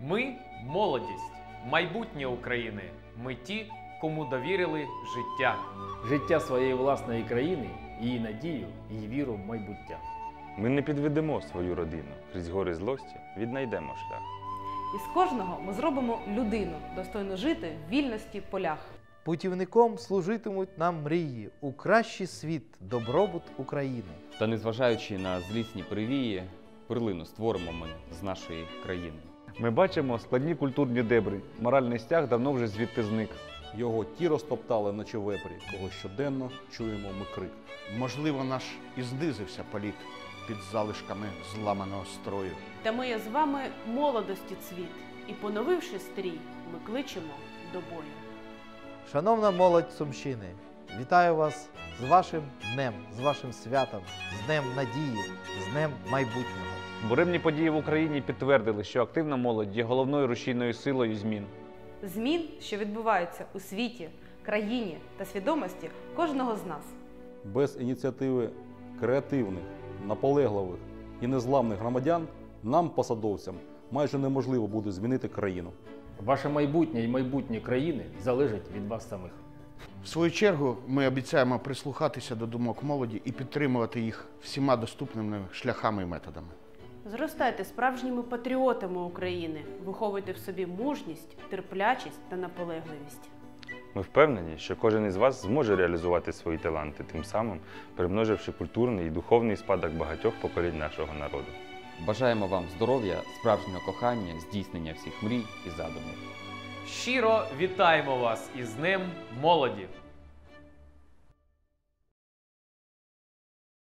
Ми молодість, майбутнє України. Ми ті, кому довірили життя. життя своєї власної країни, її надію і віру в майбуття. Ми не підведемо свою родину крізь гори злості, віднайдемо шлях. Із кожного ми зробимо людину, достойну жити в вільності полях. Путівником служитимуть нам мрії у кращий світ, добробут України. Та незважаючи на злісні перевії, перлину створимо ми з нашої країни. Ми бачимо складні культурні дебри. Моральний стяг давно вже звідти зник. Його ті розтоптали, наче вепрі, кого щоденно чуємо ми крик. Можливо, наш і знизився політ під залишками зламаного строю. Та ми є з вами молодості цвіт, і поновивши стрій, ми кличемо до бою. Шановна молодь Сумщини, вітаю вас з вашим днем, з вашим святом, з Днем Надії, з Днем майбутнього. Буремні події в Україні підтвердили, що активна молодь є головною рушійною силою змін. Змін, що відбуваються у світі, країні та свідомості кожного з нас. Без ініціативи креативних, наполегливих і незламних громадян нам, посадовцям, майже неможливо буде змінити країну. Ваше майбутнє і майбутнє країни залежать від вас самих. В свою чергу ми обіцяємо прислухатися до думок молоді і підтримувати їх всіма доступними шляхами і методами. Зростайте справжніми патріотами України, виховуйте в собі мужність, терплячість та наполегливість. Ми впевнені, що кожен із вас зможе реалізувати свої таланти, тим самим примноживши культурний і духовний спадок багатьох поколінь нашого народу. Бажаємо вам здоров'я, справжнього кохання, здійснення всіх мрій і задумів. Щиро вітаємо вас із Днем молоді!